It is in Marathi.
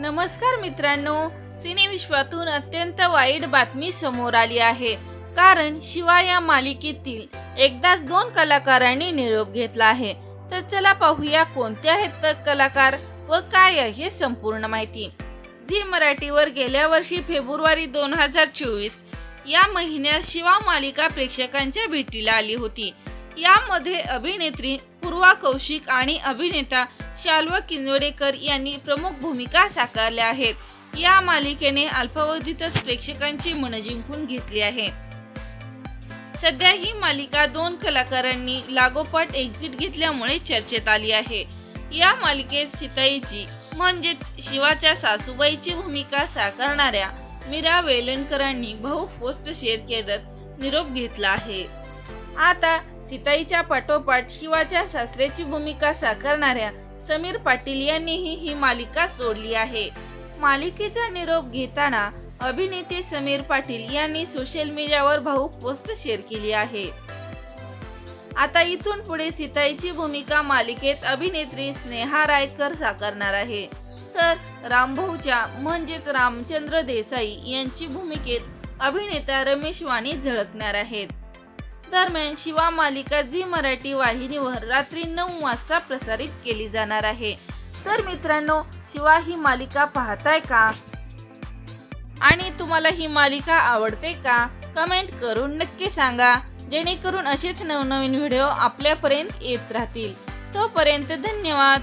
नमस्कार मित्रांनो सिनेविश्वातून अत्यंत वाईट बातमी समोर आली आहे. कारण शिवा या मालिकेतील एकदाच दोन कलाकारांनी निरोप घेतला आहे. तर चला पाहूया कोणते आहेत तर कलाकार व काय आहे संपूर्ण माहिती. झी मराठीवर गेल्या वर्षी फेब्रुवारी दोन हजार चोवीस या महिन्यात शिवा मालिका प्रेक्षकांच्या भेटीला आली होती. यामध्ये अभिनेत्री पूर्वा कौशिक आणि अभिनेता शाल्व किनवडेकर यांनी प्रमुख भूमिका साकारल्या आहेत. या मालिकेने अल्पावधीतच प्रेक्षकांची मन जिंकून घेतली आहे. सध्या ही मालिका दोन कलाकारांनी लागोपाठ एक्झिट घेतल्यामुळे चर्चेत आली आहे. या मालिकेत सीताईची म्हणजेच शिवाच्या सासूबाईची भूमिका साकारणाऱ्या मीरा वेलणकरांनी भाऊ पोस्ट शेअर करत निरोप घेतला आहे. आता सीताईच्या पाठोपाठ शिवाच्या सासऱ्याची भूमिका साकारणाऱ्या समीर पाटील यांनीही ही मालिका सोडली आहे. मालिकेचा निरोप घेताना अभिनेते समीर पाटील यांनी सोशल मीडियावर भाऊक पोस्ट शेअर केली आहे. आता इथून पुढे सीताईची भूमिका मालिकेत अभिनेत्री स्नेहा रायकर साकारणार आहे. तर रामभाऊच्या म्हणजेच रामचंद्र देसाई यांची भूमिकेत अभिनेता रमेश वाणी झळकणार आहेत. दरम्यान शिवा मालिका झी मराठी वाहिनीवर रात्री नऊ वाजता प्रसारित केली जाणार आहे. तर मित्रांनो शिवा ही मालिका पाहताय का? आणि तुम्हाला ही मालिका आवडते का? कमेंट करून नक्की सांगा. जेणेकरून असेच नवनवीन व्हिडिओ आपल्यापर्यंत येत राहतील. तोपर्यंत धन्यवाद.